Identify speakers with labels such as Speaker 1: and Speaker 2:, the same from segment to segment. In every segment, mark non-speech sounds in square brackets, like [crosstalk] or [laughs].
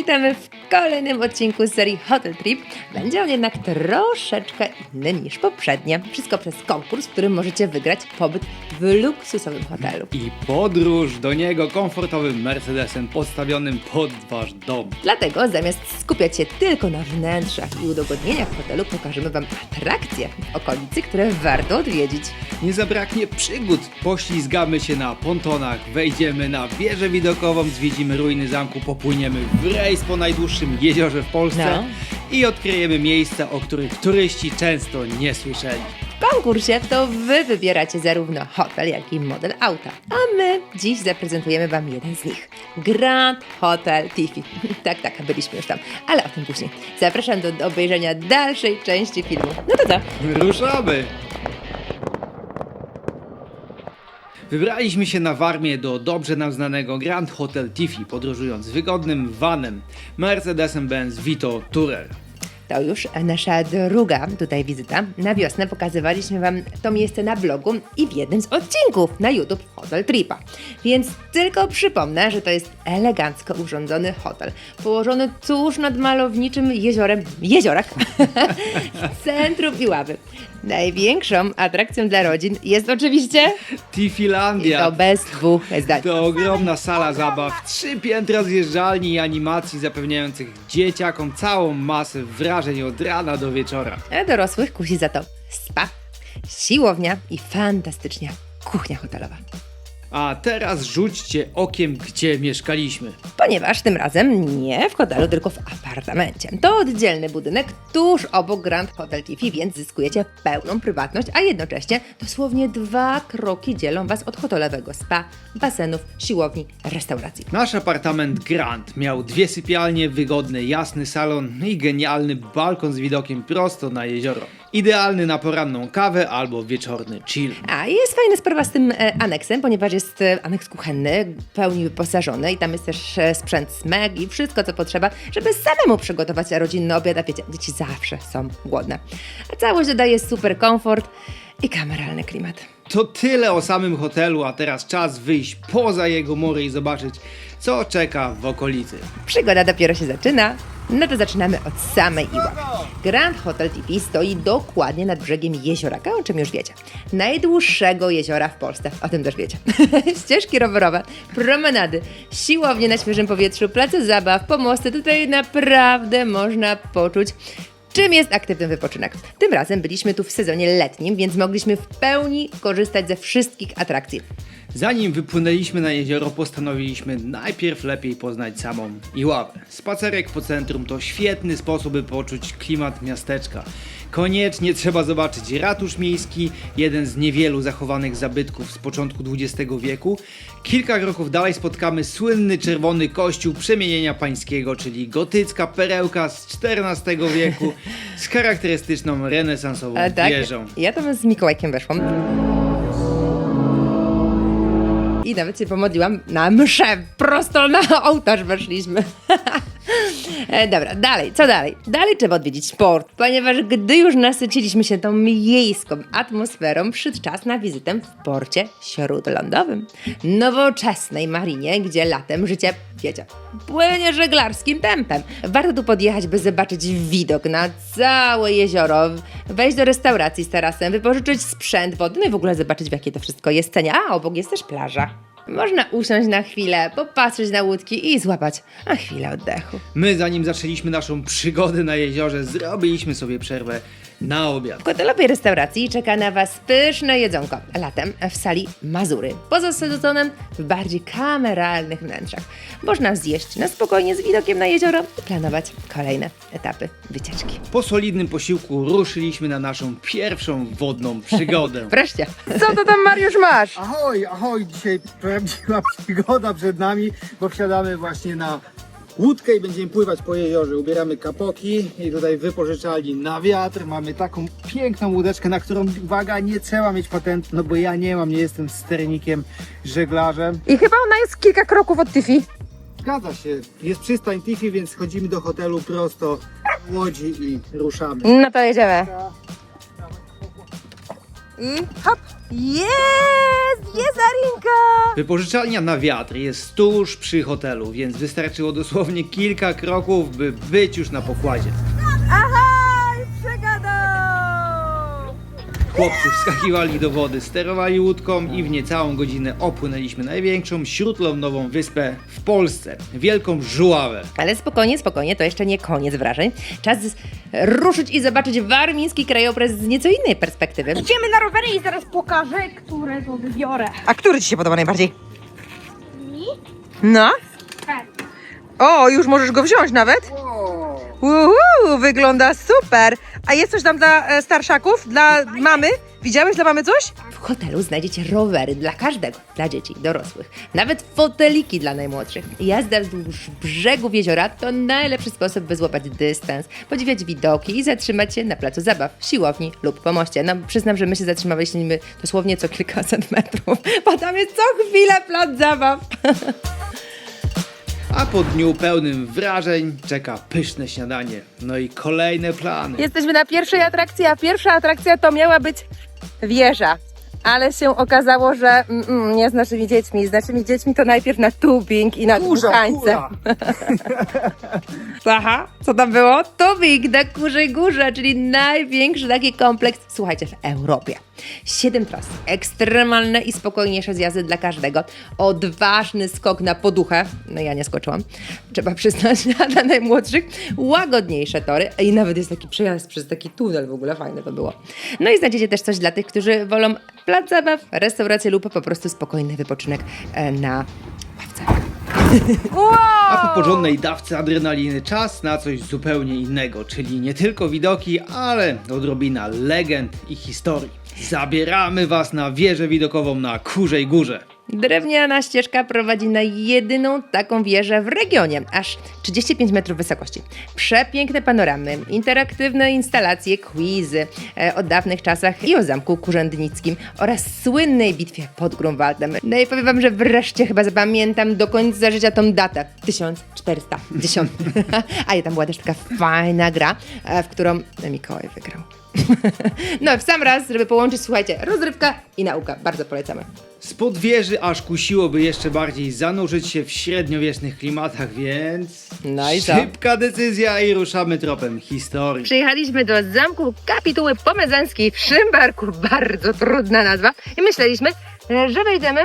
Speaker 1: Witamy w kolejnym odcinku z serii Hotel Trip. Będzie on jednak troszeczkę inny niż poprzednie. Wszystko przez konkurs, w którym możecie wygrać pobyt w luksusowym hotelu.
Speaker 2: I podróż do niego komfortowym Mercedesem postawionym pod wasz dom.
Speaker 1: Dlatego zamiast skupiać się tylko na wnętrzach i udogodnieniach hotelu, pokażemy Wam atrakcje w okolicy, które warto odwiedzić.
Speaker 2: Nie zabraknie przygód. Poślizgamy się na pontonach, wejdziemy na wieżę widokową, zwiedzimy ruiny zamku, popłyniemy w rejs po najdłuższym jeziorze w Polsce
Speaker 1: No.
Speaker 2: i odkryjemy miejsca, o których turyści często nie słyszeli.
Speaker 1: W konkursie to Wy wybieracie zarówno hotel, jak i model auta. A my dziś zaprezentujemy Wam jeden z nich. Grand Hotel Tiffy. [laughs] tak, tak, byliśmy już tam, ale o tym później. Zapraszam do obejrzenia dalszej części filmu. No to co?
Speaker 2: Ruszamy! Wybraliśmy się na Warmię do dobrze nam znanego Grand Hotel Tiffy, podróżując wygodnym vanem Mercedesem-Benz Vito Tourer.
Speaker 1: To już nasza druga tutaj wizyta. Na wiosnę pokazywaliśmy Wam to miejsce na vlogu i w jednym z odcinków na YouTube Hotel Tripa. Więc tylko przypomnę, że to jest elegancko urządzony hotel, położony tuż nad malowniczym jeziorem, jeziorak, [laughs] w centrum Iławy. Największą atrakcją dla rodzin jest oczywiście i to bez dwóch zdań.
Speaker 2: To ogromna sala zabaw, trzy piętra zjeżdżalni i animacji zapewniających dzieciakom całą masę wrażeń od rana do wieczora.
Speaker 1: A dorosłych kusi za to spa, siłownia i fantastycznie kuchnia hotelowa.
Speaker 2: A teraz rzućcie okiem, gdzie mieszkaliśmy.
Speaker 1: Ponieważ tym razem nie w hotelu, tylko w apartamencie. To oddzielny budynek tuż obok Grand Hotel Tiffy, więc zyskujecie pełną prywatność, a jednocześnie dosłownie dwa kroki dzielą Was od hotelowego spa, basenów, siłowni, restauracji.
Speaker 2: Nasz apartament Grand miał dwie sypialnie, wygodny, jasny salon i genialny balkon z widokiem prosto na jezioro. Idealny na poranną kawę albo wieczorny chill.
Speaker 1: A jest fajna sprawa z tym e, aneksem, ponieważ jest e, aneks kuchenny, w pełni wyposażony i tam jest też e, sprzęt smeg i wszystko, co potrzeba, żeby samemu przygotować rodzinny obiad, a wiecie, dzieci zawsze są głodne. A całość dodaje super komfort i kameralny klimat.
Speaker 2: To tyle o samym hotelu, a teraz czas wyjść poza jego mury i zobaczyć, co czeka w okolicy.
Speaker 1: Przygoda dopiero się zaczyna. No to zaczynamy od samej Iławy. Grand Hotel Tipi stoi dokładnie nad brzegiem jezioraka, o czym już wiecie. Najdłuższego jeziora w Polsce, o tym też wiecie. [laughs] Ścieżki rowerowe, promenady, siłownie na świeżym powietrzu, place zabaw, pomosty. Tutaj naprawdę można poczuć Czym jest aktywny wypoczynek? Tym razem byliśmy tu w sezonie letnim, więc mogliśmy w pełni korzystać ze wszystkich atrakcji.
Speaker 2: Zanim wypłynęliśmy na jezioro, postanowiliśmy najpierw lepiej poznać samą Iławę. Spacerek po centrum to świetny sposób, by poczuć klimat miasteczka. Koniecznie trzeba zobaczyć ratusz miejski, jeden z niewielu zachowanych zabytków z początku XX wieku. Kilka kroków dalej spotkamy słynny czerwony kościół przemienienia pańskiego, czyli gotycka perełka z XIV wieku z charakterystyczną renesansową
Speaker 1: E, tak,
Speaker 2: wieżą.
Speaker 1: ja tam z Mikołajkiem weszłam. I nawet się pomodliłam na mszę. Prosto na ołtarz weszliśmy. [laughs] e, dobra, dalej, co dalej? Dalej trzeba odwiedzić port, ponieważ gdy już nasyciliśmy się tą miejską atmosferą, przyszedł czas na wizytę w porcie śródlądowym. Nowoczesnej marinie, gdzie latem życie, wiecie, płynie żeglarskim tempem. Warto tu podjechać, by zobaczyć widok na całe jezioro, wejść do restauracji z tarasem, wypożyczyć sprzęt wodny i w ogóle zobaczyć, w jakie to wszystko jest cenie. A, obok jest też plaża. Można usiąść na chwilę, popatrzeć na łódki i złapać a chwilę oddechu.
Speaker 2: My, zanim zaczęliśmy naszą przygodę na jeziorze, zrobiliśmy sobie przerwę na obiad.
Speaker 1: W hotelowej restauracji czeka na Was pyszne jedzonko. Latem w sali Mazury, poza sezonem w bardziej kameralnych wnętrzach. Można zjeść na spokojnie z widokiem na jezioro i planować kolejne etapy wycieczki.
Speaker 2: Po solidnym posiłku ruszyliśmy na naszą pierwszą wodną [laughs] przygodę.
Speaker 1: Wreszcie. Co to tam, Mariusz, masz?
Speaker 3: Ahoj, ahoj, dzisiaj prawdziwa [laughs] przygoda przed nami, bo wsiadamy właśnie na łódkę i będziemy pływać po jeziorze. Ubieramy kapoki i tutaj wypożyczalni na wiatr. Mamy taką piękną łódeczkę, na którą, uwaga, nie trzeba mieć patentu, no bo ja nie mam, nie jestem sternikiem, żeglarzem.
Speaker 4: I chyba ona jest kilka kroków od Tiffy.
Speaker 3: Zgadza się, jest przystań Tiffy, więc chodzimy do hotelu prosto w łodzi i ruszamy.
Speaker 4: No to jedziemy. Mm, hop.
Speaker 1: Jest! Jest Arinka!
Speaker 2: Wypożyczalnia na wiatr jest tuż przy hotelu, więc wystarczyło dosłownie kilka kroków, by być już na pokładzie. Chłopcy wskakiwali do wody, sterowali łódką i w niecałą godzinę opłynęliśmy największą śródlądową wyspę w Polsce, Wielką Żuławę.
Speaker 1: Ale spokojnie, spokojnie, to jeszcze nie koniec wrażeń. Czas ruszyć i zobaczyć warmiński krajobraz z nieco innej perspektywy.
Speaker 4: Idziemy na rowery i zaraz pokażę, które to wybiorę.
Speaker 1: A który Ci się podoba najbardziej?
Speaker 4: Mi?
Speaker 1: No?
Speaker 4: Tak.
Speaker 1: O, już możesz go wziąć nawet? Uhu, wygląda super. A jest coś tam dla e, starszaków, dla mamy? Widziałeś dla mamy coś? W hotelu znajdziecie rowery dla każdego, dla dzieci, dorosłych. Nawet foteliki dla najmłodszych. Jazda wzdłuż brzegów jeziora to najlepszy sposób, by złapać dystans, podziwiać widoki i zatrzymać się na placu zabaw, siłowni lub po moście. No, przyznam, że my się zatrzymaliśmy dosłownie co kilkaset metrów, [laughs] bo tam jest co chwilę plac zabaw. [laughs]
Speaker 2: A po dniu pełnym wrażeń czeka pyszne śniadanie, no i kolejne plany.
Speaker 1: Jesteśmy na pierwszej atrakcji, a pierwsza atrakcja to miała być wieża. Ale się okazało, że mm, mm, nie z naszymi dziećmi. Z naszymi dziećmi to najpierw na tubing i na
Speaker 3: Kurza,
Speaker 1: dmuchańce.
Speaker 3: kura. [laughs]
Speaker 1: Aha, co tam było? Tubing na Kurzej Górze, czyli największy taki kompleks, słuchajcie, w Europie. Siedem tras, ekstremalne i spokojniejsze zjazdy dla każdego, odważny skok na poduchę, no ja nie skoczyłam, trzeba przyznać, [laughs] dla najmłodszych łagodniejsze tory i nawet jest taki przejazd przez taki tunel, w ogóle fajne to było. No i znajdziecie też coś dla tych, którzy wolą plac zabaw, restaurację lub po prostu spokojny wypoczynek e, na ławce.
Speaker 2: A po porządnej dawce adrenaliny czas na coś zupełnie innego, czyli nie tylko widoki, ale odrobina legend i historii. Zabieramy Was na wieżę widokową na Kurzej Górze.
Speaker 1: Drewniana ścieżka prowadzi na jedyną taką wieżę w regionie, aż 35 metrów wysokości. Przepiękne panoramy, interaktywne instalacje, quizy e, o dawnych czasach i o zamku kurzędnickim oraz słynnej bitwie pod Grunwaldem. No i powiem wam, że wreszcie chyba zapamiętam do końca życia tą datę. 1410. [laughs] A i tam była też taka fajna gra, e, w którą Mikołaj wygrał. [laughs] No, w sam raz, żeby połączyć, słuchajcie, rozrywka i nauka. Bardzo polecamy.
Speaker 2: Spod wieży aż kusiłoby jeszcze bardziej zanurzyć się w średniowiecznych klimatach, więc...
Speaker 1: No i co?
Speaker 2: Szybka decyzja i ruszamy tropem historii.
Speaker 1: Przyjechaliśmy do zamku kapituły pomezańskiej w Szymbarku. Bardzo trudna nazwa. I myśleliśmy, że wejdziemy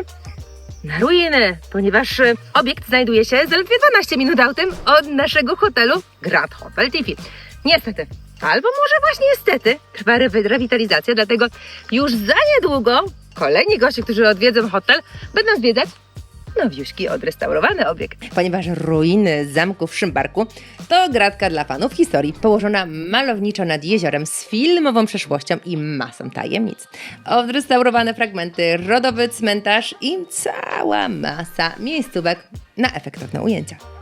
Speaker 1: na ruiny, ponieważ obiekt znajduje się zaledwie 12 minut autem od naszego hotelu Grand Hotel Tiffy. Niestety, albo może właśnie niestety, trwa rewi- rewitalizacja, dlatego już za niedługo kolejni goście, którzy odwiedzą hotel, będą zwiedzać nowiuśki odrestaurowany obiekt. Ponieważ ruiny zamku w Szymbarku to gratka dla fanów historii, położona malowniczo nad jeziorem z filmową przeszłością i masą tajemnic. Odrestaurowane fragmenty, rodowy cmentarz i cała masa miejscówek na efektowne ujęcia.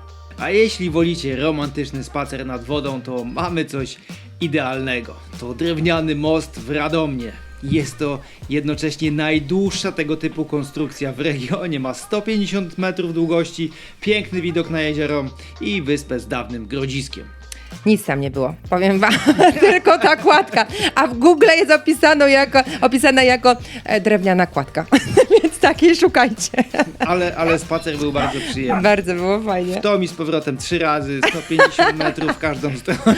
Speaker 2: A jeśli wolicie romantyczny spacer nad wodą, to mamy coś idealnego. To drewniany most w Radomnie. Jest to jednocześnie najdłuższa tego typu konstrukcja w regionie. Ma 150 metrów długości, piękny widok na jezioro i wyspę z dawnym grodziskiem.
Speaker 1: Nic tam nie było, powiem wam, [laughs] tylko ta kładka. A w Google jest opisano jako, opisana jako e, drewniana kładka, [laughs] więc takiej szukajcie.
Speaker 2: Ale, ale spacer był bardzo przyjemny.
Speaker 1: Bardzo było fajnie.
Speaker 2: To mi z powrotem trzy razy, 150 [laughs] metrów w każdą stronę.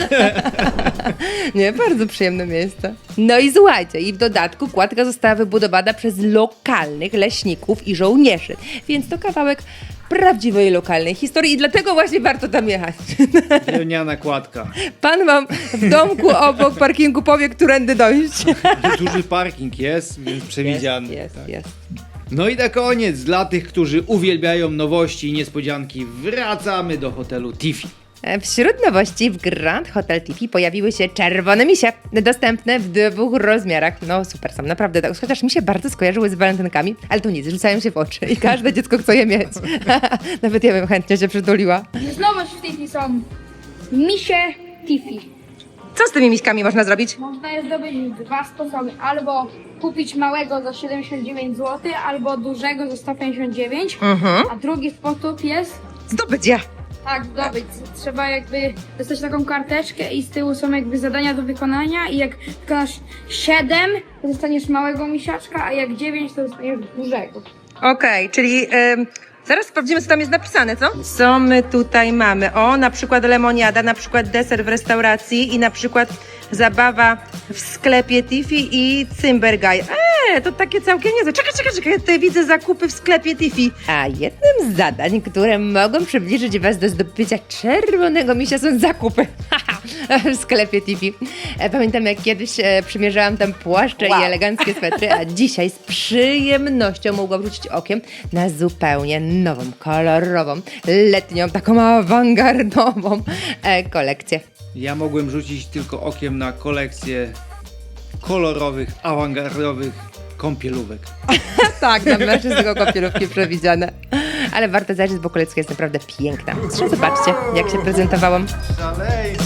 Speaker 2: [laughs]
Speaker 1: Nie, bardzo przyjemne miejsce. No i słuchajcie, i w dodatku kładka została wybudowana przez lokalnych leśników i żołnierzy, więc to kawałek prawdziwej lokalnej historii i dlatego właśnie warto tam jechać. [laughs]
Speaker 2: Drewniana kładka.
Speaker 1: Pan wam w domku obok parkingu powie, którędy dojść.
Speaker 2: Duży parking jest, więc przewidziany.
Speaker 1: Jest,
Speaker 2: Tak.
Speaker 1: jest.
Speaker 2: No i na koniec, dla tych, którzy uwielbiają nowości i niespodzianki, wracamy do hotelu Tiffy.
Speaker 1: E, Wśród nowości w Grand Hotel Tiffy pojawiły się czerwone misie, dostępne w dwóch rozmiarach. No super są, naprawdę. tak. Chociaż mi się bardzo skojarzyły z walentynkami, ale to nic, rzucają się w oczy i każde dziecko chce je mieć. [laughs] Nawet ja bym chętnie się przytuliła.
Speaker 5: Jest nowość w Tiffy są misie Tiffy.
Speaker 1: Co z tymi miśkami można zrobić?
Speaker 5: Można je zdobyć w dwa sposoby. Albo kupić małego za 79 zł, albo dużego za 159.
Speaker 1: Mhm.
Speaker 5: A drugi sposób jest
Speaker 1: Zdobyć je.
Speaker 5: Tak, zdobyć. Trzeba jakby dostać taką karteczkę i z tyłu są jakby zadania do wykonania i jak wykonasz 7, to dostaniesz małego misiaczka, a jak 9, to dostaniesz dużego.
Speaker 1: Okej, czyli ym, zaraz sprawdzimy, co tam jest napisane, co? Co my tutaj mamy? O, na przykład lemoniada, na przykład deser w restauracji i na przykład zabawa w sklepie Tiffy i Cymbergaj. Eee, to takie całkiem niezłe. Czekaj, czekaj, czekaj, ja tutaj widzę zakupy w sklepie Tiffy. A jednym z zadań, które mogą przybliżyć Was do zdobycia czerwonego misia są zakupy. [laughs] [laughs] w sklepie Tiffy. E, Pamiętam, jak kiedyś e, przymierzałam tam płaszcze i eleganckie swetry, a [laughs] dzisiaj z przyjemnością mogłam rzucić okiem na zupełnie nową, kolorową, letnią, taką awangardową e, kolekcję.
Speaker 2: Ja mogłem rzucić tylko okiem na kolekcję kolorowych, awangardowych kąpielówek. [laughs]
Speaker 1: Tak, dla mężczyzn tylko kąpielówki przewidziane. Ale warto zajrzeć, bo kolekcja jest naprawdę piękna. Zresztą zobaczcie, jak się prezentowałam.
Speaker 3: Szaleństwo.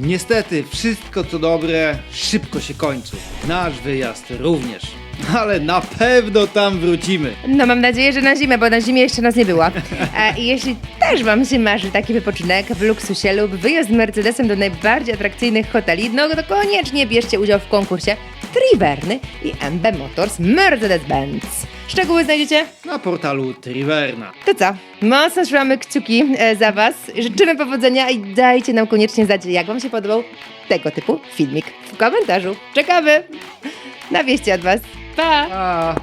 Speaker 2: Niestety, wszystko co dobre szybko się kończy. Nasz wyjazd również. Ale na pewno tam wrócimy.
Speaker 1: No mam nadzieję, że na zimę, bo na zimie jeszcze nas nie było. E, I jeśli też Wam się marzy taki wypoczynek w luksusie lub wyjazd Mercedesem do najbardziej atrakcyjnych hoteli, no to koniecznie bierzcie udział w konkursie Triverny i MB Motors Mercedes-Benz. Szczegóły znajdziecie?
Speaker 2: Na portalu Triverna.
Speaker 1: To co? Mocno trzymamy kciuki e, za Was. Życzymy powodzenia i dajcie nam koniecznie znać, jak Wam się podobał tego typu filmik w komentarzu. Czekamy na wieści od Was. Pa!
Speaker 2: A...